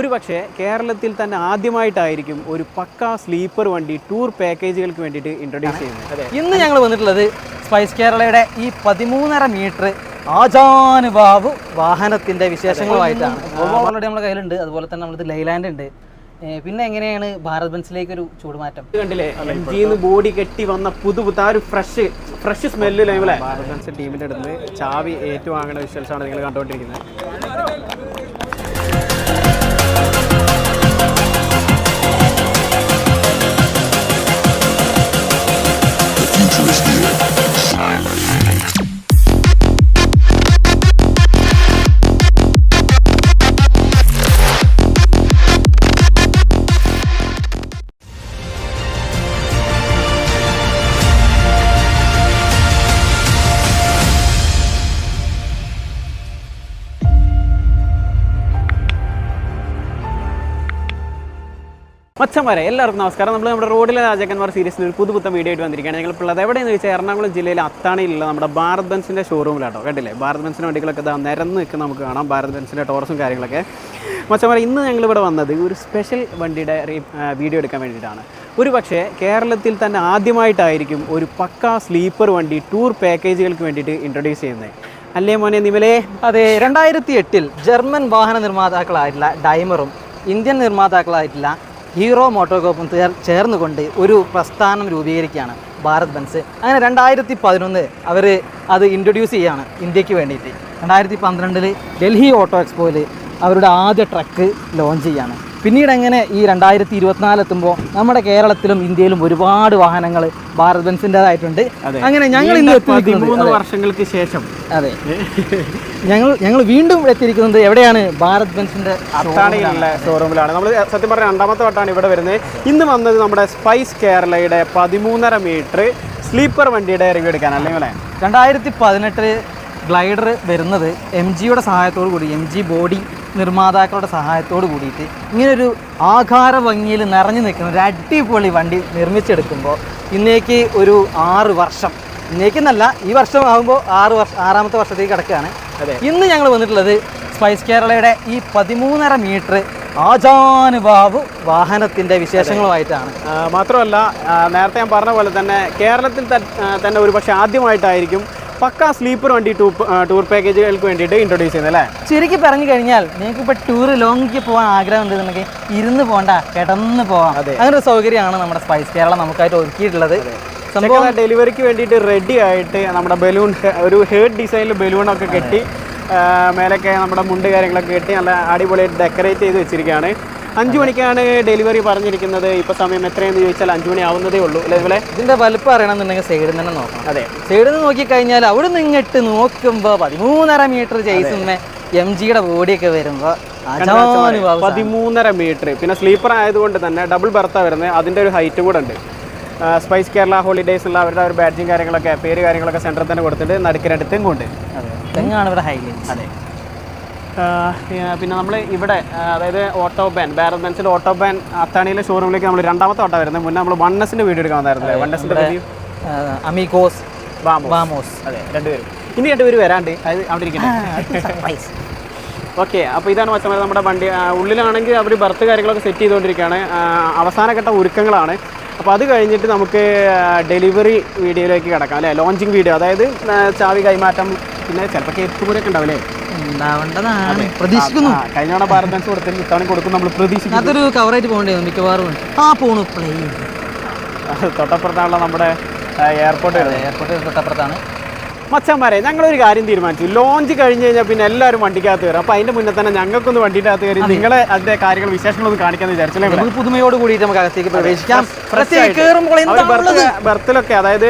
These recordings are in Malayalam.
ഒരു പക്ഷേ കേരളത്തിൽ തന്നെ ആദ്യമായിട്ടായിരിക്കും ഒരു പക്ക സ്ലീപ്പർ വണ്ടി ടൂർ പാക്കേജുകൾക്ക് വേണ്ടിയിട്ട് ഇൻട്രൊഡ്യൂസ് ചെയ്യുന്നത്. ഇന്ന് ഞങ്ങൾ വന്നിട്ടുള്ളത് സ്പൈസ് കേരളയുടെ ഈ പതിമൂന്നര മീറ്റർ ആജാനുബാബു വാഹനത്തിന്റെ വിശേഷങ്ങളുമായിട്ടാണ്. ഓൾറെഡി നമ്മുടെ കയ്യിലുണ്ട്. അതുപോലെ തന്നെ നമ്മളത് ലൈലാൻഡ് ഉണ്ട്. പിന്നെ എങ്ങനെയാണ് ഭാരത് ബെൻസിലേക്ക് ഒരു ചൂടുമാറ്റം കണ്ടില്ലേ? ബോഡി കെട്ടി വന്ന പുതു പുതു ആ ഒരു fresh fresh smell Bharat Bharat ടീമിന്റെ അടുത്ത് ചാവി ഏറ്റുവാങ്ങുന്ന വിഷ്വൽസ് ആണ് നിങ്ങൾ കണ്ടുകൊണ്ടിരിക്കുന്നത്. മച്ചന്മാരെ എല്ലാവർക്കും നമസ്കാരം. നമ്മൾ നമ്മുടെ റോഡിലെ രാജാക്കന്മാർ സീരീസിൽ ഒരു പുതുപുത്തൻ വീഡിയോ ആയിട്ട് വന്നിരിക്കുകയാണ്. ഞങ്ങൾ ഇപ്പോൾ എവിടെയെന്ന് വെച്ചാൽ എറണാകുളം ജില്ലയിലെ അത്താണിയിലുള്ള നമ്മുടെ ഭാരത് ബെൻസിന്റെ ഷോറൂമിലാട്ടോ കേട്ടില്ലേ ഭാരത് ബെൻസിന്റെ വണ്ടികളൊക്കെ ഇതാ നിരന്ന് നിൽക്കുന്ന നമുക്ക് കാണാം. ഭാരത് ബെൻസിന്റെ ടോറസും കാര്യങ്ങളൊക്കെ. മച്ചന്മാരെ ഇന്ന് ഞങ്ങൾ ഇവിടെ വന്നത് ഒരു സ്പെഷ്യൽ വണ്ടിയുടെ വീഡിയോ എടുക്കാൻ വേണ്ടിയിട്ടാണ്. ഒരു പക്ഷേ കേരളത്തിൽ തന്നെ ആദ്യമായിട്ടായിരിക്കും ഒരു പക്കാ സ്ലീപ്പർ വണ്ടി ടൂർ പാക്കേജുകൾക്ക് വേണ്ടിയിട്ട് ഇൻട്രൊഡ്യൂസ് ചെയ്യുന്നത്. അല്ലേ മോനെ നിമലേ? അതെ രണ്ടായിരത്തി എട്ടിൽ ജർമ്മൻ വാഹന നിർമ്മാതാക്കളായിട്ടുള്ള ഡൈമറും ഇന്ത്യൻ നിർമ്മാതാക്കളായിട്ടുള്ള ഹീറോ മോട്ടോകോപ്പും ചേർ ചേർന്നുകൊണ്ട് ഒരു പ്രസ്ഥാനം രൂപീകരിക്കുകയാണ് ഭാരത് ബെൻസ്. അങ്ങനെ രണ്ടായിരത്തി പതിനൊന്ന് അവർ അത് ഇൻട്രൊഡ്യൂസ് ചെയ്യുകയാണ് ഇന്ത്യയ്ക്ക് വേണ്ടിയിട്ട്. രണ്ടായിരത്തി പന്ത്രണ്ടിൽ ഡൽഹി ഓട്ടോ എക്സ്പോയിൽ അവരുടെ ആദ്യ ട്രക്ക് ലോഞ്ച് ചെയ്യാണ്. പിന്നീട് എങ്ങനെ ഈ രണ്ടായിരത്തി ഇരുപത്തിനാല് എത്തുമ്പോൾ നമ്മുടെ കേരളത്തിലും ഇന്ത്യയിലും ഒരുപാട് വാഹനങ്ങൾ ഭാരത് ബെൻസിന്റെതായിട്ടുണ്ട്. അങ്ങനെ ഞങ്ങൾ ഇന്ന് എത്തിയിരിക്കുന്നത് വർഷങ്ങൾക്ക് ശേഷം. അതെ. ഞങ്ങൾ ഞങ്ങൾ വീണ്ടും എത്തിയിരിക്കുന്നത് എവിടെയാണ്? ഭാരത് ബെൻസിന്റെ അത്താണിയിലുള്ള ഷോറൂമിലാണ് നമ്മൾ സത്യം പറഞ്ഞ രണ്ടാമത്തെ വട്ടമാണ് ഇവിടെ വരുന്നത്. ഇന്ന് വന്നത് നമ്മുടെ സ്പൈസ് കേരളയുടെ പതിമൂന്നര മീറ്റർ സ്ലീപ്പർ വണ്ടിയുടെ റിവ്യൂ എടുക്കാൻ അല്ലെങ്കിൽ രണ്ടായിരത്തി പതിനെട്ടിൽ ഗ്ലൈഡർ വരുന്നത് എം ജിയുടെ സഹായത്തോടു കൂടി എം ജി ബോഡി നിർമ്മാതാക്കളുടെ സഹായത്തോട് കൂടിയിട്ട് ഇങ്ങനൊരു ആകാര ഭംഗിയിൽ നിറഞ്ഞു നിൽക്കുന്ന ഒരു അടിപൊളി വണ്ടി നിർമ്മിച്ചെടുക്കുമ്പോൾ ഇന്നേക്ക് ഒരു ആറ് വർഷം. ഇന്നേക്കെന്നല്ല ഈ വർഷം ആകുമ്പോൾ ആറ് വർഷം ആറാമത്തെ വർഷത്തേക്ക് കിടക്കുകയാണ്. അതെ. ഇന്ന് ഞങ്ങൾ വന്നിട്ടുള്ളത് സ്പൈസ് കേരളയുടെ ഈ പതിമൂന്നര മീറ്റർ ആചാനുഭാവ് വാഹനത്തിന്റെ വിശേഷങ്ങളുമായിട്ടാണ്. മാത്രമല്ല നേരത്തെ ഞാൻ പറഞ്ഞ പോലെ തന്നെ കേരളത്തിൽ തന്നെ ഒരു പക്ഷേ ആദ്യമായിട്ടായിരിക്കും പക്ക സ്ലീപ്പർ വണ്ടി ടൂർ ടൂർ പാക്കേജുകൾക്ക് വേണ്ടിയിട്ട് ഇൻട്രൊഡ്യൂസ് ചെയ്യുന്നത് അല്ലേ ചുരുക്കി പറഞ്ഞു കഴിഞ്ഞാൽ നിങ്ങൾക്ക് ഇപ്പോൾ ടൂർ ലോങ്ങിക്ക് പോകാൻ ആഗ്രഹം ഉണ്ടെന്നുണ്ടെങ്കിൽ ഇരുന്ന് പോകണ്ട കിടന്ന് പോവാം. അതെ. അങ്ങനെ ഒരു സൗകര്യമാണ് നമ്മുടെ സ്പൈസ് കേരള നമുക്കായിട്ട് ഒരുക്കിയിട്ടുള്ളത്. സംഭവം ഡെലിവറിക്ക് വേണ്ടിയിട്ട് റെഡി ആയിട്ട് നമ്മുടെ ബലൂൺ ഒരു ഹേർഡ് ഡിസൈനിൽ ബലൂണൊക്കെ കെട്ടി മേലൊക്കെ നമ്മുടെ മുണ്ട് കാര്യങ്ങളൊക്കെ കെട്ടി നല്ല അടിപൊളിയായിട്ട് ഡെക്കറേറ്റ് ചെയ്ത് വെച്ചിരിക്കുകയാണ്. അഞ്ചു മണിക്കാണ് ഡെലിവറി പറഞ്ഞിരിക്കുന്നത്. ഇപ്പോൾ സമയം എത്രയെന്ന് ചോദിച്ചാൽ അഞ്ചു മണി ആവുന്നതേ ഉള്ളൂ. അല്ലെ ഇതുപോലെ ഇതിന്റെ വലുപ്പം അറിയണമെന്നുണ്ടെങ്കിൽ സൈഡിൽ നിന്ന് തന്നെ നോക്കണം. അതെ. സൈഡിൽ നിന്ന് നോക്കിക്കഴിഞ്ഞാൽ അവിടെ നിന്ന് ഇങ്ങോട്ട് നോക്കുമ്പോൾ പതിമൂന്നര മീറ്റർ ചെയ്സുമേ എം ജിയുടെ ബോഡിയൊക്കെ വരുമ്പോൾ അജാനുബാബു പതിമൂന്നര മീറ്റർ. പിന്നെ സ്ലീപ്പർ ആയതുകൊണ്ട് തന്നെ ഡബിൾ ബർത്താ വരുന്നത്. അതിന്റെ ഒരു ഹൈറ്റ് കൂടെ ഉണ്ട്. സ്പൈസ് കേരള ഹോളിഡേയ്സ് ഉള്ള അവരുടെ ഒരു ബാഡ്ജിങ് കാര്യങ്ങളൊക്കെ പേര് കാര്യങ്ങളൊക്കെ സെന്ററിൽ തന്നെ കൊടുത്തിട്ട് നടുക്കിനടുത്തും കൊണ്ട്. അതെ. തെങ്ങാണ് ഇവിടെ ഹൈലൈറ്റ് അതെ. പിന്നെ നമ്മൾ ഇവിടെ അതായത് ഓട്ടോ ബാൻ ഭാരത് ബെൻസിന്റെ ഓട്ടോ ബാൻ അത്താണിയിലെ ഷോറൂമിലേക്ക് നമ്മൾ രണ്ടാമത്തെ ഓട്ടോ വരുന്നത്. മുന്നേ നമ്മൾ വണ്ണസിന്റെ വീഡിയോ എടുക്കാൻ വന്നായിരുന്നില്ലേ? വണ്ണസിന്റെ റിവ്യൂ അമീകോസ് വാമോ വാമോസ്. അതെ രണ്ടുപേരും. ഇനി രണ്ടുപേര് വരാണ്ട്. അത് അവിടെ ഇരിക്കട്ടെ. സർപ്രൈസ് ഓക്കെ അപ്പോൾ ഇതാണ് മച്ചന്മാർ നമ്മുടെ വണ്ടി. ഉള്ളിലാണെങ്കിൽ അവർ ബർത്ത് കാര്യങ്ങളൊക്കെ സെറ്റ് ചെയ്തുകൊണ്ടിരിക്കുകയാണ്. അവസാനഘട്ട ഒരുക്കങ്ങളാണ്. അപ്പോൾ അത് കഴിഞ്ഞിട്ട് നമുക്ക് ഡെലിവറി വീഡിയോയിലേക്ക് കിടക്കാം അല്ലേ? ലോഞ്ചിങ് വീഡിയോ അതായത് ചാവി കൈമാറ്റം പിന്നെ ചിലപ്പോൾ കേക്ക് ഒക്കെ ഉണ്ടാവില്ലേ ഉണ്ടാവേണ്ടതാണ്. പ്രതീക്ഷിക്കുന്നു. കഴിഞ്ഞ തവണ ഭാരത് ഡാൻസ് കൊടുത്തിട്ട് ഇത്തവണ കൊടുക്കും നമ്മൾ പ്രതീക്ഷിക്കും അതൊരു കവറായിട്ട് പോകണ്ടേ മിക്കവാറും? ഉണ്ട്. ആ പോണു. പ്ലെയിൻ തൊട്ടപ്പുറത്താണല്ലോ നമ്മുടെ എയർപോർട്ട് എയർപോർട്ട് തൊട്ടപ്പുറത്താണ്. മച്ചന്മാരെ ഞങ്ങളൊരു കാര്യം തീരുമാനിച്ചു. ലോഞ്ച് കഴിഞ്ഞ് കഴിഞ്ഞാൽ പിന്നെ എല്ലാവരും വണ്ടിക്കകത്ത് കയറും. അപ്പോൾ അതിന്റെ മുന്നേ തന്നെ ഞങ്ങൾക്കൊന്ന് വണ്ടിന്റെ അകത്ത് കയറി നിങ്ങളെ അതിന്റെ കാര്യങ്ങൾ വിശേഷങ്ങളൊന്നും കാണിക്കാമെന്ന് വിചാരിച്ചില്ല പുതുമയോട് കൂടിയിട്ട് നമുക്ക് അകത്തേക്ക് പ്രവേശിക്കാം. ബർത്തിലൊക്കെ അതായത്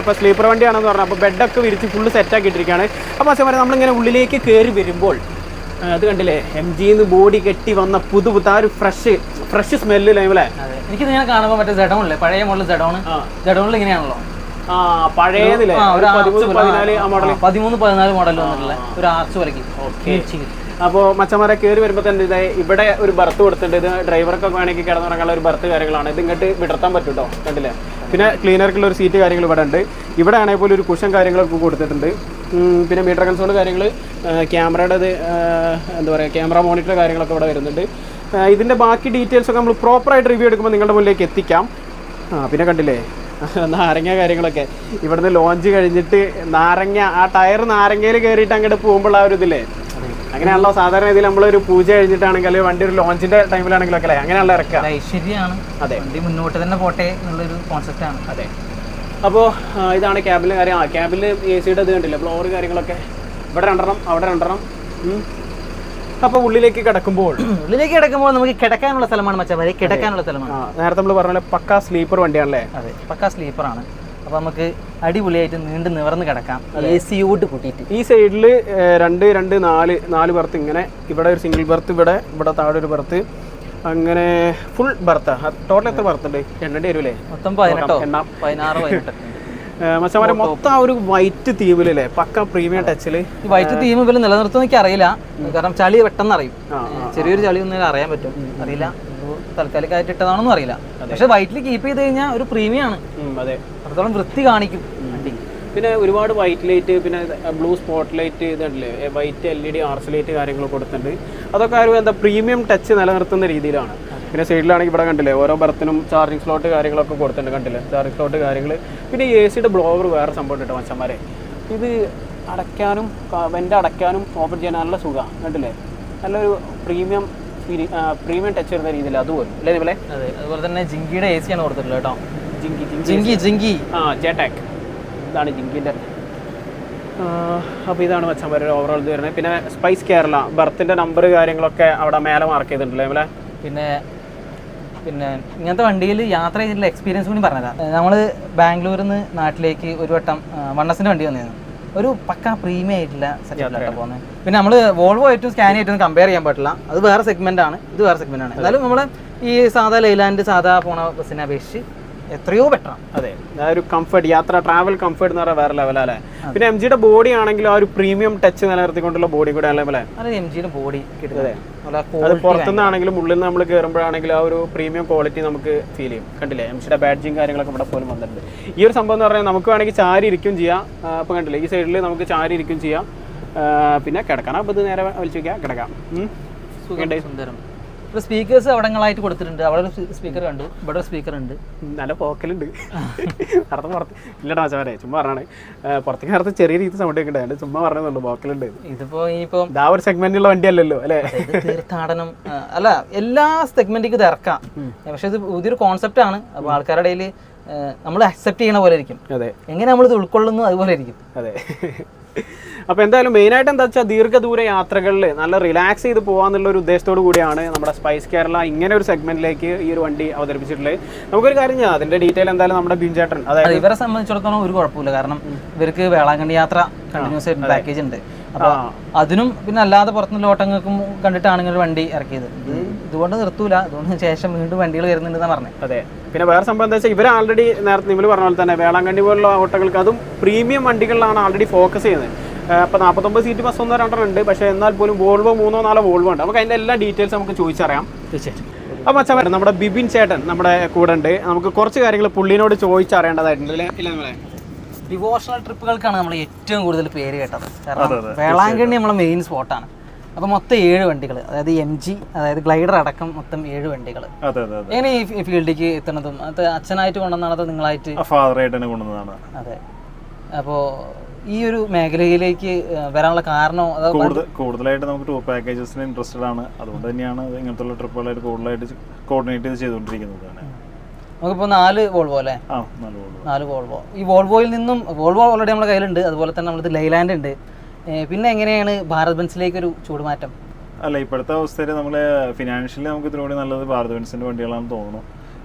ഇപ്പോൾ സ്ലീപ്പർ വണ്ടിയാണെന്ന് പറഞ്ഞാൽ അപ്പോൾ ബെഡൊക്കെ വിരിച്ച് ഫുള്ള് സെറ്റാക്കി ഇട്ടിരിക്കുകയാണ് അപ്പോൾ മച്ചന്മാരെ നമ്മളിങ്ങനെ ഉള്ളിലേക്ക് കയറി വരുമ്പോൾ അത് കണ്ടില്ലേ? എം ജിന്ന് ബോഡി കെട്ടി വന്ന പുതു പുത്ത ആ ഒരു ഫ്രഷ് ഫ്രഷ് സ്മെല്ല് ലൈവല്ലേ എനിക്ക് ഇങ്ങനെ കാണുമ്പോൾ മറ്റേ ജഡോണില്ലേ പഴയ മോഡൽ ജഡോൺ ആ. ജഡോണിൽ ഇങ്ങനെയാണല്ലോ. ഒരു പതിമൂന്ന് പതിനാല് മോഡൽ വന്നിട്ടുള്ള ഒരു ആർച്ച് വരയ്ക്കും. അപ്പോൾ മച്ചന്മാരെ കയറി വരുമ്പോൾ തന്നെ ഇതായി ഇവിടെ ഒരു ബർത്ത് കൊടുത്തിട്ടുണ്ട്. ഇത് ഡ്രൈവർക്കൊക്കെ വേണമെങ്കിൽ കിടന്നുറങ്ങാനുള്ള ഒരു ബർത്ത് കാര്യങ്ങളാണ്. ഇത് ഇങ്ങോട്ട് വിടർത്താൻ പറ്റൂട്ടോ? കണ്ടില്ലേ? പിന്നെ ക്ലീനർക്കുള്ള ഒരു സീറ്റ് കാര്യങ്ങൾ ഇവിടെ ഉണ്ട്. ഇവിടെ ആണെങ്കിൽ പോലും ഒരു കുഷൻ കാര്യങ്ങളൊക്കെ കൊടുത്തിട്ടുണ്ട്. പിന്നെ മീറ്റർ കൺസോൾ കാര്യങ്ങൾ ക്യാമറയുടെ ഇത് എന്താ പറയുക ക്യാമറ മോണിറ്റർ കാര്യങ്ങളൊക്കെ ഇവിടെ വരുന്നുണ്ട്. ഇതിന്റെ ബാക്കി ഡീറ്റെയിൽസ് ഒക്കെ നമ്മൾ പ്രോപ്പറായിട്ട് റിവ്യൂ എടുക്കുമ്പോൾ നിങ്ങളുടെ മുന്നിലേക്ക് എത്തിക്കാം. ആ പിന്നെ കണ്ടില്ലേ? നാരങ്ങ കാര്യങ്ങളൊക്കെ. ഇവിടുന്ന് ലോഞ്ച് കഴിഞ്ഞിട്ട് നാരങ്ങ ആ ടയർ നാരങ്ങയിൽ കയറിയിട്ട് അങ്ങോട്ട് പോകുമ്പോൾ ആ ഒരു ഇതില്ലേ? അങ്ങനെയാണല്ലോ സാധാരണ ഇതിൽ നമ്മളൊരു പൂജ കഴിഞ്ഞിട്ടാണെങ്കിൽ അല്ലെങ്കിൽ വണ്ടി ഒരു ലോഞ്ചിന്റെ ടൈമിലാണെങ്കിലും ഒക്കെ അല്ലേ? അങ്ങനെയാണല്ലോ ഇറക്കുക. ഐശ്വര്യമാണ് അതെ. വണ്ടി മുന്നോട്ട് തന്നെ പോട്ടെ എന്നുള്ളൊരു കോൺസെപ്റ്റ് ആണ്. അതെ. അപ്പോൾ ഇതാണ് ക്യാബിലെ കാര്യം. ആ ക്യാബിൽ എ സിയുടെ ഇത് കണ്ടില്ല? ഫ്ലോർ കാര്യങ്ങളൊക്കെ. ഇവിടെ രണ്ടെണ്ണം അവിടെ രണ്ടെണ്ണം. അപ്പോൾ ഉള്ളിലേക്ക് കിടക്കുമ്പോൾ. ഉള്ളിലേക്ക് കിടക്കുമ്പോൾ നമുക്ക് കിടക്കാനുള്ള സ്ഥലമാണ് മച്ചാ കിടക്കാനുള്ള സ്ഥലമാണ്. നേരത്തെ നമ്മൾ പറഞ്ഞ പക്കാ സ്ലീപ്പർ വണ്ടിയാണല്ലേ? അതെ പക്കാ സ്ലീപ്പറാണ്. അപ്പോൾ നമുക്ക് അടിപൊളിയായിട്ട് നീണ്ട് നിവർന്ന് കിടക്കാം. എ സി യൂട്ട് കൂട്ടിയിട്ട്. ഈ സൈഡിൽ രണ്ട് രണ്ട് നാല് നാല് ബർത്ത് ഇങ്ങനെ ഇവിടെ ഒരു സിംഗിൾ ബർത്ത് ഇവിടെ ഇവിടെ താഴെ ഒരു ബർത്ത് അങ്ങനെ ഫുൾ ബർത്താ ടോട്ടൽ എത്ര ബർത്ത് ഉണ്ട്? എണ്ണേണ്ടി വരൂലേ മൊത്തം പതിനെട്ടോ? എണ്ണം. പതിനാറ് പതിനെട്ടോ മച്ചമാരെ മൊത്തം ആ ഒരു വൈറ്റ് തീമിലല്ലേ പക്ക പ്രീമിയം ടച്ചിൽ വൈറ്റ് തീം ഇവർ നിലനിർത്തുന്ന എനിക്ക് അറിയില്ല കാരണം ചളി പെട്ടെന്ന് അറിയും. ചെറിയൊരു ചളി ഒന്നും അറിയാൻ പറ്റും. അറിയില്ല. താൽക്കാലികമായിട്ട് ഇട്ടതാണെന്നും അറിയില്ല. പക്ഷെ വൈറ്റിൽ കീപ്പ് ചെയ്ത് കഴിഞ്ഞാൽ ഒരു പ്രീമിയം ആണ്. അതെ. അത്രത്തോളം വൃത്തി കാണിക്കും പിന്നെ ഒരുപാട് വൈറ്റ് ലൈറ്റ് പിന്നെ ബ്ലൂ സ്പോട്ട് ലൈറ്റ് ഇതല്ലേ? വൈറ്റ് എൽ ഇ ഡി ആർസ് ലൈറ്റ് കാര്യങ്ങൾ കൊടുത്തിട്ടുണ്ട്. അതൊക്കെ ഒരു എന്താ പ്രീമിയം ടച്ച് നിലനിർത്തുന്ന രീതിയിലാണ്. പിന്നെ സൈഡിലാണെങ്കിൽ ഇവിടെ കണ്ടില്ലേ ഓരോ ബർത്തിനും ചാർജിങ് സ്ലോട്ട് കാര്യങ്ങളൊക്കെ കൊടുത്തിട്ടുണ്ട് കണ്ടില്ലേ ചാർജിങ് സ്ലോട്ട് കാര്യങ്ങൾ പിന്നെ എ സിയുടെ ബ്ലോവർ വേറെ സംഭവം കേട്ടോ മച്ചന്മാരെ. ഇത് അടയ്ക്കാനും വെന്റ് അടയ്ക്കാനും ഓപ്പൺ ചെയ്യാൻ നല്ല സുഖമാണ് കണ്ടില്ലേ? നല്ലൊരു പ്രീമിയം പ്രീമിയം ടച്ച് വരുന്ന രീതിയിൽ അതുപോലെ അല്ലേ നിങ്ങളെ അതെ അതുപോലെ തന്നെ ജിങ്കിയുടെ എ സിയാണ് കൊടുത്തിട്ടുള്ളത് കേട്ടോ ജിങ്കി ജിങ്കി ജിങ്കി ആ ജെടാക് ഇതാണ് ജിങ്കിന്റെ അപ്പോൾ ഇതാണ് മച്ചന്മാരുടെ ഓവറോൾ ഇത് വരുന്നത്. പിന്നെ സ്പൈസ് കേരള ബർത്തിന്റെ നമ്പർ കാര്യങ്ങളൊക്കെ അവിടെ മേലെ മാർക്ക് ചെയ്തിട്ടുണ്ടല്ലേ അല്ലേ പിന്നെ പിന്നെ ഇങ്ങനത്തെ വണ്ടിയിൽ യാത്ര ചെയ്തിട്ടുള്ള എക്സ്പീരിയൻസ് കൂടി പറഞ്ഞുതരാം. നമ്മൾ ബാംഗ്ലൂരിൽ നിന്ന് നാട്ടിലേക്ക് ഒരു വട്ടം വണ്ണസിന്റെ വണ്ടി വന്നിരുന്നു. ഒരു പക്ക പ്രീമിയം ആയിട്ടുള്ള സെറ്റപ്പിലാണ് പോകുന്നത് പിന്നെ. നമ്മൾ വോൾവോ ആയിട്ടും സ്കാൻ ആയിട്ടും കമ്പയർ ചെയ്യാൻ പറ്റില്ല. അത് വേറെ സെഗ്മെന്റ് ആണ്. ഇത് വേറെ സെഗ്മെന്റ് ആണ്. എന്നാലും നമ്മൾ ഈ സാധാ ലൈലാൻഡ് സാധാ പോണ ബസ്സിനെ അപേക്ഷിച്ച് എത്രയോ ബെറ്റർ അതെ. ആ ഒരു കംഫർട്ട് യാത്ര ട്രാവൽ കംഫർട്ട് എന്ന് പറഞ്ഞാൽ വേറെ ലെവലല്ലേ പിന്നെ എം ജിയുടെ ബോഡി ആണെങ്കിലും ആ ഒരു പ്രീമിയം ടച്ച് നിലനിർത്തിക്കൊണ്ടുള്ള ബോഡി കൂടെ അല്ലേ അല്ലേ? അതെ എം ജിയുടെ ബോഡി. നല്ല അത് പുറത്തുനിന്നാണെങ്കിലും ഉള്ളിൽ നിന്ന് നമ്മൾ കയറുമ്പോഴാണെങ്കിലും ആ ഒരു പ്രീമിയം ക്വാളിറ്റി നമുക്ക് ഫീൽ ചെയ്യും. കണ്ടില്ലേ? എം ജിയുടെ ബാഡ്ജിങ് കാര്യങ്ങളൊക്കെ ഇവിടെ പോലും വന്നിട്ടുണ്ട്. ഈ ഒരു സംഭവം എന്ന് പറഞ്ഞാൽ നമുക്ക് വേണമെങ്കിൽ ചാരി ഇരിക്കും ചെയ്യാം. അപ്പം കണ്ടില്ലേ? ഈ സൈഡിൽ നമുക്ക് ചാരി ഇരിക്കും ചെയ്യാം. പിന്നെ കിടക്കണം അപ്പോൾ ഇത് നേരെ വലിച്ചു വയ്ക്കാം കിടക്കാം. സുഖം, സുന്ദരം. ഇപ്പോൾ സ്പീക്കേഴ്സ് അവിടങ്ങളായിട്ട് കൊടുത്തിട്ടുണ്ട്. അവിടെ ഒരു സ്പീക്കർ കണ്ടു. ഇവിടെ ഒരു സ്പീക്കർ ഉണ്ട്. നല്ല പോക്കലുണ്ട്. അർത്ഥം പുറത്ത്. ഇല്ലടാ മച്ചാവരെ ചുമ്മാ പറഞ്ഞാണ്. പുറത്തേക്ക് നേരത്തെ ചെറിയ രീതി സൗണ്ട് ഒക്കെ ഉണ്ടായിരുന്നു ചുമ്മാ പറഞ്ഞതുള്ളൂ പോക്കലുണ്ട്. ഇതിപ്പോ ഇനിയിപ്പം ആ ഒരു സെഗ്മെന്റിലുള്ള വണ്ടിയല്ലല്ലോ അല്ലേ? ഇത് തീർത്ഥാടനം അല്ല എല്ലാ സെഗ്മെന്റിക്കും ഇത് ഇറക്കാം. പക്ഷെ ഇത് പുതിയൊരു കോൺസെപ്റ്റ് ആണ്. അപ്പോൾ ആൾക്കാരുടെ ഇടയിൽ നമ്മൾ അക്സെപ്റ്റ് ചെയ്യണ പോലെ ഇരിക്കും. അതെ. എങ്ങനെ നമ്മൾ ഇത് ഉൾക്കൊള്ളുന്നു അതുപോലെ ഇരിക്കും. അതെ. അപ്പോൾ എന്തായാലും മെയിനായിട്ട് എന്താ വെച്ചാൽ ദീർഘദൂര യാത്രകളിൽ നല്ല റിലാക്സ് ചെയ്ത് പോകാന്നുള്ള ഒരു ഉദ്ദേശത്തോടു കൂടിയാണ് നമ്മുടെ സ്പൈസ് കേരള ഇങ്ങനെ ഒരു സെഗ്മെന്റിലേക്ക് ഈ ഒരു വണ്ടി അവതരിപ്പിച്ചിട്ടുള്ളത്. നമുക്കൊരു കാര്യം ചെയ്യാം. അതിന്റെ ഡീറ്റെയിൽ എന്തായാലും നമ്മുടെ ബിൻചേട്ടൻ അതായത് ഇവരെ സംബന്ധിച്ചിടത്തോളം ഒരു കുഴപ്പമില്ല കാരണം ഇവർക്ക് വേളാങ്കണ്ണി യാത്ര കണ്ടിന്യൂസ് ആയിട്ട് പാക്കേജ് ഉണ്ട്. അപ്പോൾ അതിനും പിന്നെ അല്ലാതെ പുറത്തുനിന്ന് ഓട്ടങ്ങൾക്കും കണ്ടിട്ടാണ് ഇങ്ങനെ വണ്ടി ഇറക്കിയത്. ഇത് ഇതുകൊണ്ട് നിർത്തൂല. അതുകൊണ്ട് ശേഷം വീണ്ടും വണ്ടികൾ വരുന്നുണ്ടെന്ന് പറഞ്ഞത് അതെ. പിന്നെ വേറെ സംഭവം എന്താ വെച്ചാൽ ഇവർ ആൾറെഡി നേരത്തെ നിങ്ങൾ പറഞ്ഞ പോലെ തന്നെ വേളാങ്കണ്ണി പോലുള്ള ഓട്ടങ്ങൾക്ക് അതും പ്രീമിയം വണ്ടികളിലാണ് ആൾറെഡി ഫോക്കസ് ചെയ്യുന്നത്. അപ്പോൾ നാൽപ്പത്തൊമ്പത് സീറ്റ് ബസ് ഒന്നോ രണ്ടോ ഉണ്ട്. പക്ഷേ എന്നാൽ പോലും വോൾവോ മൂന്നോ നാലോ വോൾവോ ഉണ്ട്. നമുക്ക് അതിന്റെ എല്ലാ ഡീറ്റെയിൽസ് നമുക്ക് ചോദിച്ചറിയാം. തീർച്ചയായിട്ടും. അപ്പോൾ അച്ഛൻ വരാം നമ്മുടെ ബിബിൻ ചേട്ടൻ നമ്മുടെ കൂടെ ഉണ്ട്. നമുക്ക് കുറച്ച് കാര്യങ്ങൾ പുള്ളിനോട് ചോദിച്ചറിയേണ്ടതായിട്ടുണ്ട് അല്ലേ? ഇല്ല നമ്മളെ. ഡിവോഷണൽ ട്രിപ്പുകൾക്കാണ് നമ്മൾ ഏറ്റവും കൂടുതൽ പേര് കേട്ടത്. കാരണം വേളാങ്കണ്ണി നമ്മളെ മെയിൻ സ്പോട്ടാണ് അപ്പോൾ മൊത്തം ഏഴ് വണ്ടികൾ അതായത് എം ജി അതായത് ഗ്ലൈഡർ അടക്കം മൊത്തം ഏഴ് വണ്ടികൾ അതെ അതെ അതെ. എങ്ങനെ ഈ ഫീൽഡിലേക്ക് എത്തുന്നതും? അത് അച്ഛനായിട്ട് കൊണ്ടുവന്നാണോ അത് നിങ്ങളായിട്ട്? ഫാദറായിട്ട് കൊണ്ടുവന്നതാണ്. അതെ. അപ്പോൾ ഈ ഒരു മേഖലയിലേക്ക് വരാനുള്ള കാരണം കൂടുതലായിട്ട് നമുക്ക് ടൂർ പാക്കേജസിന് ഇൻട്രസ്റ്റഡ് ആണ്. അതുകൊണ്ട് തന്നെയാണ് ഇങ്ങനത്തെ ട്രിപ്പുകളായിട്ട് കൂടുതലായിട്ട് കോർഡിനേറ്റ് ചെയ്ത് ചെയ്തുകൊണ്ടിരിക്കുന്നത് തന്നെ നമുക്കിപ്പോൾ നാല് വോൾവോ അല്ലേ? നാല് വോൾവോ ഈ വോൾവോയിൽ നിന്നും വോൾവോ ഓൾറെഡി നമ്മുടെ കയ്യിലുണ്ട്. അതുപോലെ തന്നെ നമ്മളത് ലൈലാൻഡ് ഉണ്ട്. പിന്നെ എങ്ങനെയാണ് ഭാരത് ബെൻസിലേക്ക് ഒരു ചൂടുമാറ്റം? അല്ല ഇപ്പോഴത്തെ അവസ്ഥയിൽ നമ്മൾ ഫിനാൻഷ്യലി നമുക്ക് ഇതിലൂടെ നല്ലത് ഭാരത് ബെൻസിന്റെ വണ്ടികളാണെന്ന് തോന്നുന്നു.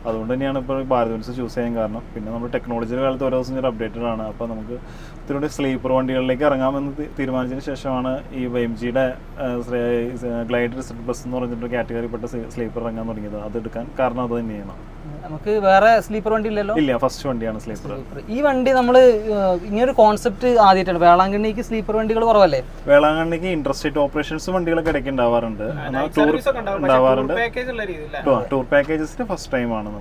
അതുകൊണ്ട് തന്നെയാണ് ഇപ്പോൾ ഭാരത് ബെൻസ് ചൂസ് ചെയ്യാൻ കാരണം. പിന്നെ നമ്മൾ ടെക്നോളജിയുടെ കാലത്ത് ഓരോ ദിവസം അപ്ഡേറ്റഡ് ആണ്. അപ്പോൾ നമുക്ക് ഇത്തിരി സ്ലീപ്പർ വണ്ടികളിലേക്ക് ഇറങ്ങാമെന്ന് തീരുമാനിച്ചതിന് ശേഷമാണ് ഈ എം ജിയുടെ ഗ്ലൈഡ് റിസൾട്ട് ബസ് എന്ന് പറഞ്ഞിട്ടൊരു കാറ്റഗറിപ്പെട്ട സ്ലീപ്പർ ഇറങ്ങാൻ തുടങ്ങിയത്. അത് എടുക്കാൻ കാരണം അത് തന്നെയാണ്. നമുക്ക് വേറെ സ്ലീപ്പർ വണ്ടി ഇല്ലല്ലോ? ഇല്ല ഫസ്റ്റ് വണ്ടിയാണ് സ്ലീപ്പർ ഈ വണ്ടി നമ്മൾ ഇങ്ങനൊരു കോൺസെപ്റ്റ് ആദ്യമായിട്ടാണ്. വേളാങ്കണ്ണിക്ക് സ്ലീപ്പർ വണ്ടികൾ കുറവല്ലേ? വേളാങ്കണ്ണിക്ക് ഇൻട്രസ്റ്റേറ്റ് ഓപ്പറേഷൻസ് വണ്ടികളൊക്കെ ഇടയ്ക്ക് ഉണ്ടാവാറുണ്ട്. ടൂർ ഉണ്ടാവാറുണ്ട്. പാക്കേജ് ഉള്ള രീതിയിൽ ടൂർ പാക്കേജസിന് ഫസ്റ്റ് ടൈം ആണ്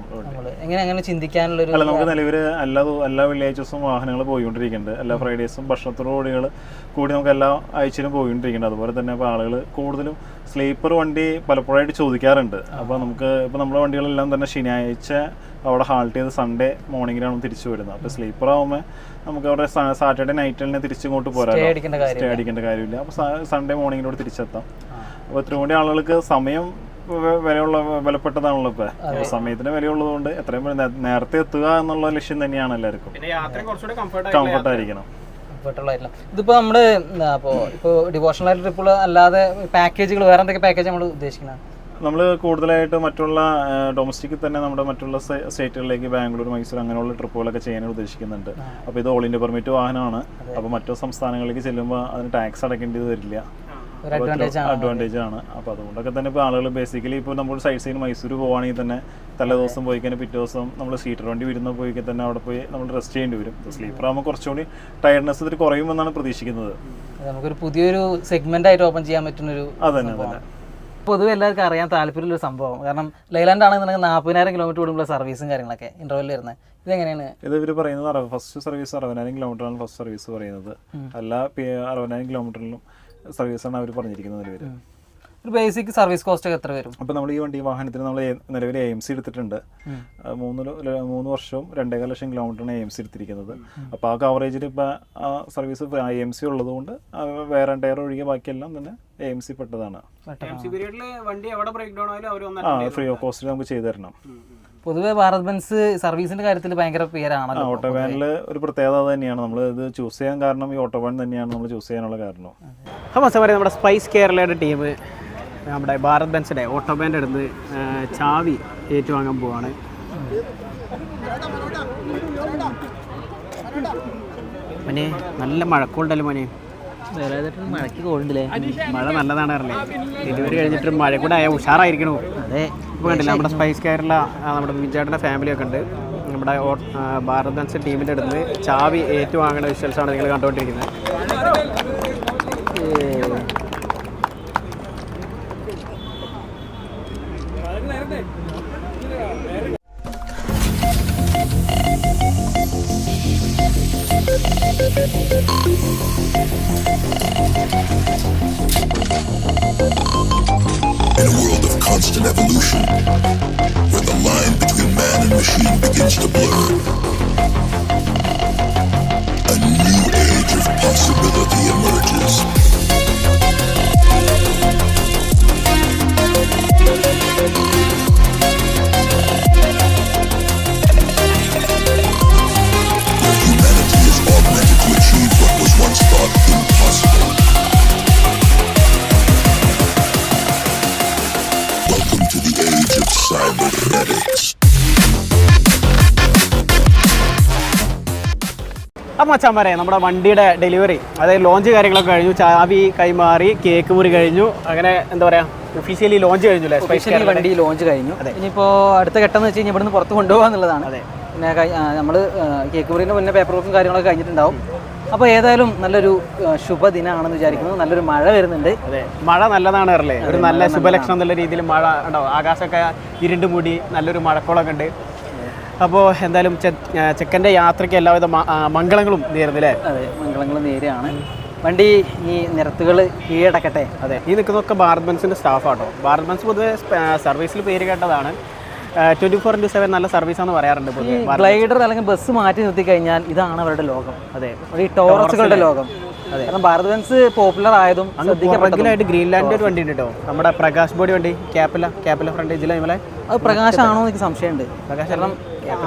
എങ്ങനെ അങ്ങനെ ചിന്തിക്കാനുള്ളൊരു അല്ല നമുക്ക് നിലവിൽ എല്ലാ എല്ലാ വില്ലേജസും വാഹനങ്ങൾ പോയിക്കൊണ്ടിരിക്കുന്നുണ്ട്. എല്ലാ ഫ്രൈഡേസും ഭക്ഷണത്തോടുകൂടികൾ കൂടി നമുക്ക് എല്ലാ ആഴ്ചയിലും പോയിക്കൊണ്ടിരിക്കുന്നുണ്ട്. അതുപോലെ തന്നെ ഇപ്പോൾ ആളുകൾ കൂടുതലും സ്ലീപ്പർ വണ്ടി പലപ്പോഴായിട്ട് ചോദിക്കാറുണ്ട്. അപ്പോൾ നമുക്ക് ഇപ്പോൾ നമ്മുടെ വണ്ടികളെല്ലാം തന്നെ ശനിയാഴ്ച അവിടെ ഹാൾട്ട് ചെയ്ത് സൺഡേ മോർണിംഗിലാണ് തിരിച്ചു വരുന്നത്. അപ്പോൾ സ്ലീപ്പർ ആകുമ്പോൾ നമുക്ക് അവിടെ സാറ്റർഡേ നൈറ്റിൽ തന്നെ തിരിച്ചിങ്ങോട്ട് കാര്യമില്ല. സ്റ്റേ അടിക്കേണ്ട കാര്യമില്ല. അപ്പോൾ സൺഡേ മോർണിംഗിലൂടെ തിരിച്ചെത്താം. അപ്പോൾ ഇത്രയും കൂടി ആളുകൾക്ക് സമയം വിലയുള്ള വിലപ്പെട്ടതാണല്ലോ ഇപ്പൊ. സമയത്തിന് വിലയുള്ളതുകൊണ്ട് എത്രയും പെട്ടെന്ന് നേ- നേരത്തെ എത്തുക എന്നുള്ള ലക്ഷ്യം തന്നെയാണ് എല്ലാവർക്കും. പിന്നെ യാത്ര കുറച്ചുകൂടി കംഫർട്ട് ആയിരിക്കണം. ഇതിപ്പോ ഇതിപ്പോൾ നമ്മുടെ അപ്പോൾ ഇപ്പോൾ ഡിവോഷണൽ ആയിട്ട് ട്രിപ്പുകൾ അല്ലാതെ പാക്കേജുകൾ വേറെ എന്തൊക്കെ പാക്കേജ് നമ്മൾ ഉദ്ദേശിക്കുന്നത് നമ്മൾ കൂടുതലായിട്ട് മറ്റുള്ള ഡൊമസ്റ്റിക്കിൽ തന്നെ നമ്മുടെ മറ്റുള്ള സ്റ്റേറ്റുകളിലേക്ക് ബാംഗ്ലൂർ മൈസൂർ അങ്ങനെയുള്ള ട്രിപ്പുകളൊക്കെ ചെയ്യാൻ ഉദ്ദേശിക്കുന്നുണ്ട്. അപ്പോൾ ഇത് ഓൾ ഇന്ത്യ പെർമിറ്റ് വാഹനമാണ്. അപ്പോൾ മറ്റു സംസ്ഥാനങ്ങളിലേക്ക് ചെല്ലുമ്പോൾ അതിന് ടാക്സ് അടയ്ക്കേണ്ടത് വരില്ല. അഡ്വാന്റേജ് ആണ് അപ്പോൾ അതുകൊണ്ടൊക്കെ തന്നെ ഇപ്പോൾ ആളുകൾ ബേസിക്കലി ഇപ്പോൾ നമ്മൾ സൈഡ് സൈഡ് മൈസൂർ പോവുകയാണെങ്കിൽ തന്നെ തലേ ദിവസം പോയി കഴിഞ്ഞാൽ പിറ്റേ ദിവസം നമ്മൾ സീറ്റർ വണ്ടി വരുന്ന പോയി തന്നെ അവിടെ പോയി നമ്മൾ റെസ്റ്റ് ചെയ്യേണ്ടി വരും. സ്ലീപ്പർ ആകുമ്പോൾ കുറച്ചുകൂടി ടയർഡ്നെസ് ഇതിൽ കുറയുമെന്നാണ് പ്രതീക്ഷിക്കുന്നത്. നമുക്കൊരു പുതിയൊരു സെഗ്മെന്റ് ആയിട്ട് ഓപ്പൺ ചെയ്യാൻ പറ്റുന്ന ഒരു അതന്നെ. അതന്നെ പൊതുവെ എല്ലാവർക്കും അറിയാൻ താല്പര്യമുള്ള സംഭവം. കാരണം ലൈലാൻഡ് ആണെന്നുണ്ടെങ്കിൽ നാൽപ്പതിനായിരം കിലോമീറ്റർ കൂടുമ്പോൾ സർവീസും കാര്യങ്ങളൊക്കെ ഇന്റർവെല്ലിൽ വരുന്നത് ഇതെങ്ങനെയാണ്? ഇത് ഇവർ പറയുന്നത് ഫസ്റ്റ് സർവീസ് അറുപതിനായിരം കിലോമീറ്ററാണ് ഫസ്റ്റ് സർവീസ് പറയുന്നത്. എല്ലാ അറുപതിനായിരം കിലോമീറ്ററിലും സർവീസാണ് അവർ പറഞ്ഞിരിക്കുന്നത് നിലവിൽ ഒരു ബേസിക് സർവീസ് കോസ്റ്റ് എത്ര വരും? അപ്പോൾ നമ്മൾ ഈ വണ്ടി വാഹനത്തിന് നമ്മൾ നിലവിൽ എ എം സി എടുത്തിട്ടുണ്ട്. മൂന്ന് മൂന്ന് വർഷവും രണ്ടേകാൽ ലക്ഷം കിലോമീറ്ററാണ് എ എം സി എടുത്തിരിക്കുന്നത്. അപ്പോൾ ആ കവറേജിൽ ഇപ്പോൾ ആ സർവീസ് എ എം സി ഉള്ളതുകൊണ്ട് കൊണ്ട് വേറെ ടയർ ഒഴികെ ബാക്കിയെല്ലാം തന്നെ എ എം സി പെട്ടതാണ്. വണ്ടി എവിടെ ബ്രേക്ക് ആയാലും അവർ ആ ഫ്രീ ഓഫ് കോസ്റ്റിൽ നമുക്ക് ചെയ്തു തരണം. പൊതുവേ ഭാരത് ബെൻസ് സർവീസിന്റെ കാര്യത്തിൽ ഭയങ്കര പേരാണ് ഓട്ടോ വാനിൽ ഒരു പ്രത്യേകത തന്നെയാണ്. നമ്മൾ ഇത് ചൂസ് ചെയ്യാൻ കാരണം ഈ ഓട്ടോ വാൻ തന്നെയാണ് നമ്മൾ ചൂസ് ചെയ്യാനുള്ള കാരണം. അപ്പോൾ നമ്മുടെ സ്പൈസ് കേരളയുടെ ടീം നമ്മുടെ ഭാരത് ബെൻസിന്റെ ഓട്ടോബാന്റെ അടുത്ത് ആ, ചാവി ഏറ്റുവാങ്ങാൻ പോവാണ്. മോനെ നല്ല മഴക്കോണ്ടല്ലോ മോനെ. മഴയ്ക്ക് കോളുണ്ടല്ലേ മഴ നല്ലതാണ് അറിയില്ലേ ഡെലിവറി കഴിഞ്ഞിട്ട് മഴ കൂടെ ആയാൽ ഉഷാറായിരിക്കണു. അതെ. ഇപ്പോൾ കണ്ടില്ല നമ്മുടെ സ്പൈസ് കെയറില നമ്മുടെ വിജയേട്ടന്റെ ഫാമിലിയൊക്കെ ഉണ്ട്. നമ്മുടെ ഭാരത് ബെൻസ് ടീമിന്റെ അടുത്ത് ചാവി ഏറ്റുവാങ്ങുന്ന വിഷ്വൽസാണ് നിങ്ങൾ കണ്ടുകൊണ്ടിരിക്കുന്നത്. In a world of constant evolution, where the line between man and machine begins to blur, a new age of possibility emerges. അപ്പം അച്ഛൻ പറയാം നമ്മുടെ വണ്ടിയുടെ ഡെലിവറി അതായത് ലോഞ്ച് കാര്യങ്ങളൊക്കെ കഴിഞ്ഞു. ചാവി കൈമാറി കേക്ക് മുറി കഴിഞ്ഞു. അങ്ങനെ എന്താ പറയുക ഒഫീഷ്യലി ലോഞ്ച് കഴിഞ്ഞു ഒഫീഷ്യലി വണ്ടി ലോഞ്ച് കഴിഞ്ഞു. ഇനിയിപ്പോൾ അടുത്ത ഘട്ടം എന്ന് വെച്ച് കഴിഞ്ഞാൽ ഇവിടുന്ന് പുറത്ത് കൊണ്ടുപോകാന്നുള്ളതാണ്. അതെ. പിന്നെ നമ്മൾ കേക്ക് മുറിന് മുന്നേ പേപ്പർ വർക്കും കാര്യങ്ങളൊക്കെ കഴിഞ്ഞിട്ടുണ്ടാവും. അപ്പോൾ ഏതായാലും നല്ലൊരു ശുഭദിനാണെന്ന് ശുഭദിനമാണെന്ന് വിചാരിക്കുന്നു. നല്ലൊരു മഴ വരുന്നുണ്ട്. അതെ മഴ നല്ലതാണ് അറിയില്ലേ ഒരു നല്ല ശുഭലക്ഷണം എന്നുള്ള രീതിയിൽ മഴ ഉണ്ടാവും ആകാശമൊക്കെ ഇരുണ്ട് മൂടി നല്ലൊരു മഴക്കോളൊക്കെ ഉണ്ട്. അപ്പോൾ എന്തായാലും ചെക്കന്റെ യാത്രയ്ക്ക് എല്ലാവിധ മംഗളങ്ങളും നേരുന്നു അല്ലേ? അതെ മംഗളങ്ങൾ നേരെയാണ്. വണ്ടി ഈ നിരത്തുകൾ കീഴടക്കട്ടെ? അതെ ഈ നിൽക്കുന്നതൊക്കെ ഭാരത് ബൻസിന്റെ സ്റ്റാഫാട്ടോ ഭാരത് ബൻസ് പൊതുവെ സർവീസിൽ പേര് കേട്ടതാണ്. ട്വന്റി ഫോർ ഇന്റു സെവൻ നല്ല സർവീസ് ആണ് പറയാറുണ്ട് ഗ്ലൈഡർ അല്ലെങ്കിൽ ബസ് മാറ്റി നിർത്തി കഴിഞ്ഞാൽ ഇതാണ് അവരുടെ ലോകം. അതെ. ഈ ടോറസുകളുടെ ലോകം. കാരണം ഭാരത് ബെൻസ് പോപ്പുലർ ആയതും പുറകിലായിട്ട് ഗ്രീൻലാൻഡ് ഒരു വണ്ടി ഉണ്ട് കേട്ടോ നമ്മുടെ പ്രകാശ് ബോഡി വണ്ടി. ക്യാപ്പില ക്യാപ്പില ഫ്രണ്ടേജിൽ നമ്മളെ അത് പ്രകാശമാണോ എനിക്ക് സംശയമുണ്ട്. പ്രകാശ് കാരണം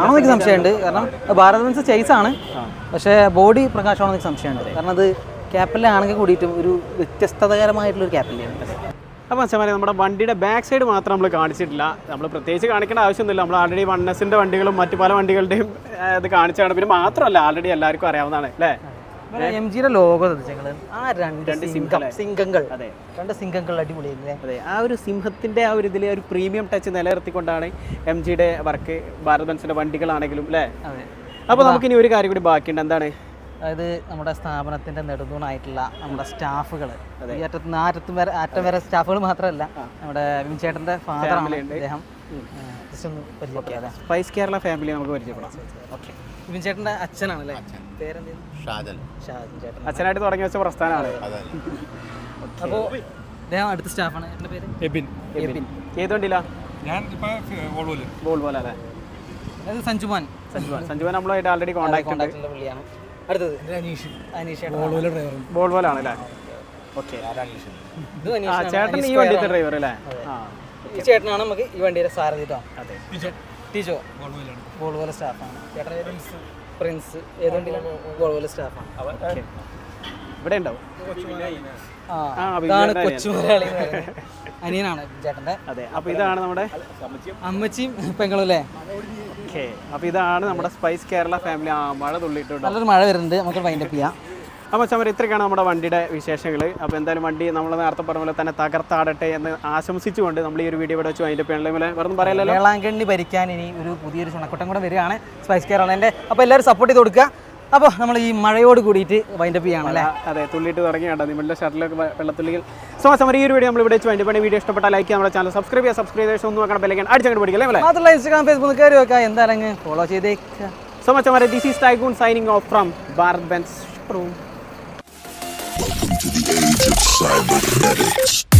ആണോ എനിക്ക് സംശയമുണ്ട്. കാരണം ഭാരത് ബെൻസ് ചേസ് ആണ്. പക്ഷേ ബോഡി പ്രകാശമാണോ എനിക്ക് സംശയമുണ്ട്. കാരണം അത് ക്യാപ്പിലാണെങ്കിൽ കൂടിയിട്ടും ഒരു വ്യത്യസ്തതകരമായിട്ടുള്ള ഒരു ക്യാപ്പിലാണ് അപ്പോൾ അച്ഛന്മാരെ നമ്മുടെ വണ്ടിയുടെ ബാക്ക് സൈഡ് മാത്രം നമ്മൾ കാണിച്ചിട്ടില്ല. നമ്മൾ പ്രത്യേകിച്ച് കാണിക്കേണ്ട ആവശ്യമൊന്നുമില്ല. നമ്മൾ ആൾറെഡി വൺ എസിന്റെ വണ്ടികളും മറ്റു പല വണ്ടികളുടെയും ഇത് കാണിച്ചാണ് പിന്നെ മാത്രമല്ല ആൾറെഡി എല്ലാവർക്കും അറിയാവുന്നതാണ് അല്ലേ? എം ജിയുടെ ലോഗോ ആ രണ്ട് സിംഹം സിംഹങ്ങൾ. അതെ. രണ്ട് സിംഹങ്ങൾ അടിപൊളിയായില്ലേ അതെ. ആ ഒരു സിംഹത്തിന്റെ ആ ഒരു ഇതിലെ ഒരു പ്രീമിയം ടച്ച് നിലനിർത്തിക്കൊണ്ടാണ് എം ജിയുടെ വർക്ക് ഭാരത് ബൻസിന്റെ വണ്ടികളാണെങ്കിലും അല്ലേ? അതെ. അപ്പോൾ നമുക്കിനി ഒരു കാര്യം കൂടി ബാക്കിയുണ്ട്. എന്താണ്? അതായത് നമ്മുടെ സ്ഥാപനത്തിന്റെ നെടുതൂണായിട്ടുള്ള നമ്മുടെ സ്റ്റാഫുകൾ. ഈ അറ്റത്ത് നിന്ന് ആ അറ്റത്തും വരെ അറ്റം വരെ സ്റ്റാഫുകൾ മാത്രമല്ല നമ്മുടെ വിൻചേട്ടന്റെ ഫാദറാണ് അദ്ദേഹം. ജസ്റ്റ് ഒന്ന് പരിചയപ്പെടാം സ്പൈസ് കേരള ഫാമിലി നമുക്ക് പരിചയപ്പെടാം. ഓക്കെ ഇവൻ അച്ഛനാണ് അല്ലേ? ഷാജൻ. ഷാജൻ ചേട്ടൻ. അച്ഛനായിട്ട് തുടങ്ങി വെച്ച പ്രസ്ഥാനമാണ്. അപ്പോ അപ്പോൾ അദ്ദേഹം അടുത്ത സ്റ്റാഫാണ്. എന്റെ പേര്? എബിൻ. എബിൻ. ഏത് ഞാൻ ഇപ്പോൾ സഞ്ജുമാൻ. സഞ്ജുമാൻ. സഞ്ജുവാൻ സഞ്ജുവാൻ നമ്മളുമായിട്ട് ആൾറെഡി കോൺടാക്ട് കോൺടാക്ട് പുള്ളിയാണ്. അടുത്തത്. അനീഷ്. അനീഷ് ചേട്ടൻ ഡ്രൈവർ ബോൾ പോലെ ആണല്ലേ ഓക്കെ. ഇത് ആ അനീഷ് ചേട്ടൻ ഈ വണ്ടിയുടെ ഡ്രൈവർ അല്ലേ? ആ ഈ ചേട്ടനാണ് നമുക്ക് ഈ വണ്ടിയുടെ സാരഥി കേട്ടോ അതെ. ടീച്ചോ. വോൾവോലെ സ്റ്റാഫാണ്. ചേട്ടൻ പ്രിൻസ്. ഏത് വണ്ടിയിലാണ്? വോൾവോലെ സ്റ്റാഫാണ്. ഓക്കെ. ഇവിടെ ഉണ്ടാവും ആ ആ, ഇതാണ് കൊച്ചു മലയാളി അനിയനാണ് ചേട്ടന്റെ അതെ അപ്പോൾ ഇതാണ് നമ്മുടെ? അമ്മച്ചിയും പെങ്ങളും അല്ലേ? ഓക്കെ അപ്പോൾ ഇതാണ് നമ്മുടെ സ്പൈസ് കേരള ഫാമിലി ആ മഴ തുള്ളിയിട്ടുണ്ട്? നല്ലൊരു മഴ വരുന്നുണ്ട്. നമുക്ക് വൈൻഡപ്പ് ചെയ്യാം. അപ്പോൾ ചമര ഇത്രയൊക്കെയാണ് നമ്മുടെ വണ്ടിയുടെ വിശേഷങ്ങൾ അപ്പോൾ എന്തായാലും വണ്ടി നമ്മൾ നേരത്തെ പറഞ്ഞ പോലെ തന്നെ തകർത്താടട്ടെ എന്ന് ആശംസിച്ചുകൊണ്ട് നമ്മൾ ഈ ഒരു വീഡിയോ ഇവിടെ വെച്ച് അതിന്റെ പേരിലെ പോലെ വേറെ പറയലല്ലോ വേളാങ്കണ്ണി ഭരിക്കാൻ ഇനി ഒരു പുതിയൊരു ചുണക്കുട്ടം കൂടെ വരികയാണ് സ്പൈസ് കേരളന്റെ അപ്പോൾ എല്ലാവരും സപ്പോർട്ട് ചെയ്ത് കൊടുക്കുക. അപ്പോൾ നമ്മൾ ഈ മഴയോട് കൂടിയിട്ട് വൈൻഡപ്പ് ചെയ്യാണല്ലേ അതെ തുള്ളിയിട്ട് തുടങ്ങി കണ്ടോ നിങ്ങളുടെ ഷർട്ടിലൊക്കെ വെള്ളത്തുള്ളിയിൽ. സോ സമരം ഈ ഒരു വീഡിയോ നമ്മൾ ഇവിടെ വെച്ച് വേണ്ടി വീഡിയോ ഇഷ്ടപ്പെട്ടാൽ ലൈക്ക് നമ്മുടെ ചാനൽ സബ്സ്ക്രൈബ് ചെയ്യുക. സബ്സ്ക്രൈബ് ചെയ്ത് ഒന്നും നോക്കണം ബെല്ലൈക്കൻ അടിച്ചങ്ങോട്ട് പിടിക്കല്ലേ അല്ലേ മാത്രമല്ല ഇൻസ്റ്റാഗ്രാം ഫേസ്ബുക്ക് കയറി വെക്കുക. എന്തായാലും ഫോളോ ചെയ്തേക്കുക. So much അമരെ this is Tycoon signing off from Bharat Benz Welcome to the age of cybernetics.